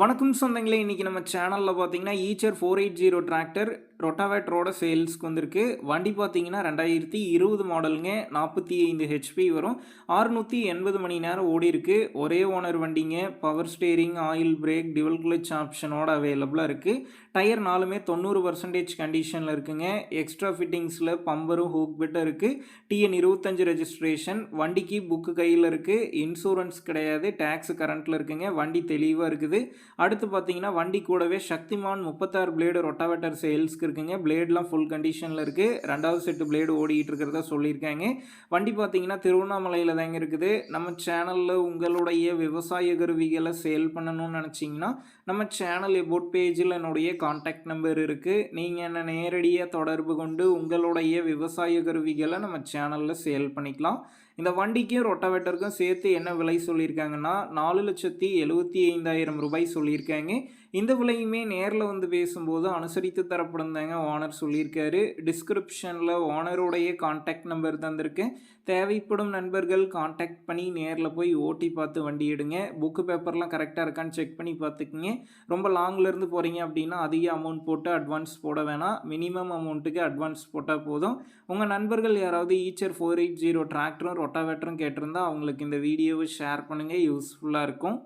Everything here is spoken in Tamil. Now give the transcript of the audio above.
வணக்கம் சொந்தங்களே இன்றைக்கி நம்ம சேனலில் பார்த்தீங்கன்னா Eicher four eight zero tractor ரொட்டாவேட்டரோட சேல்ஸ்க்கு வந்திருக்கு. வண்டி பார்த்தீங்கன்னா ரெண்டாயிரத்தி இருபது மாடலுங்க நாற்பத்தி ஐந்து ஹெச்பி வரும். அறுநூற்றி எண்பது மணி நேரம் ஓடி இருக்கு. ஒரே ஓனர் வண்டிங்க power steering oil brake dual clutch ஆப்ஷனோட அவைலபிளாக இருக்குது டயர் நாலுமே தொண்ணூறு பர்சன்டேஜ் கண்டிஷனில் இருக்குங்க. எக்ஸ்ட்ரா ஃபிட்டிங்ஸில் பம்பரும் ஹூக் பெட்டும் இருக்குது டிஎன் இருபத்தஞ்சு ரெஜிஸ்ட்ரேஷன் வண்டிக்கு புக்கு கையில் இருக்குது இன்சூரன்ஸ் கிடையாது டேக்ஸ் கரண்ட்டில் இருக்குங்க. வண்டி தெளிவாக இருக்குது. அடுத்து பார்த்தீங்கன்னா வண்டி கூடவே சக்திமான் முப்பத்தாறு பிளேடு ரொட்டாவேட்டர் சேல்ஸ்க்கு இருக்குங்க. பிளேட்லாம் ஃபுல் கண்டிஷனில் இருக்குது ரெண்டாவது செட்டு பிளேடு ஓடிக்கிட்டு இருக்கிறதா சொல்லியிருக்காங்க. வண்டி பார்த்தீங்கன்னா திருவண்ணாமலையில் தாங்க இருக்குது. நம்ம சேனலில் உங்களுடைய விவசாய கருவிகளை சேல் பண்ணணும்னு நினச்சிங்கன்னா நம்ம சேனல் எபோட் பேஜில் என்னுடைய காண்டாக்ட் நம்பர் இருக்குது நீங்கள் என்ன நேரடியாக தொடர்பு கொண்டு உங்களுடைய விவசாய கருவிகளை நம்ம சேனலில் சேல் பண்ணிக்கலாம். இந்த வண்டிக்கும் ரொட்டாவேட்டருக்கும் சேர்த்து என்ன விலை சொல்லியிருக்காங்கன்னா நாலு லட்சத்தி எழுபத்தி ஐந்தாயிரம் ரூபாய் சொல்லியிருக்காங்க. இந்த விலையுமே நேரில் வந்து பேசும்போது அனுசரித்து தரப்படும் தாங்க ஓனர் சொல்லியிருக்காரு. டிஸ்கிரிப்ஷனில் ஓனருடைய காண்டாக்ட் நம்பர் தந்திருக்கேன் தேவைப்படும் நண்பர்கள் காண்டாக்ட் பண்ணி நேரில் போய் ஓட்டி பார்த்து வண்டி எடுங்க. புக்கு பேப்பர்லாம் கரெக்டாக இருக்கான்னு செக் பண்ணி பார்த்துக்குங்க. ரொம்ப லாங்லேருந்து போகிறீங்க அப்படின்னா அதிக அமௌண்ட் போட்டு அட்வான்ஸ் போட வேணாம். மினிமம் அமௌண்ட்டுக்கு அட்வான்ஸ் போட்டால் போதும். உங்கள் நண்பர்கள் யாராவது ஈச்சர் ஃபோர் எயிட் ஜீரோ டிராக்டரும் ரொட்டாவேட்டரும் கேட்டிருந்தா அவங்களுக்கு இந்த வீடியோவை ஷேர் பண்ணுங்கள் யூஸ்ஃபுல்லாக இருக்கும்.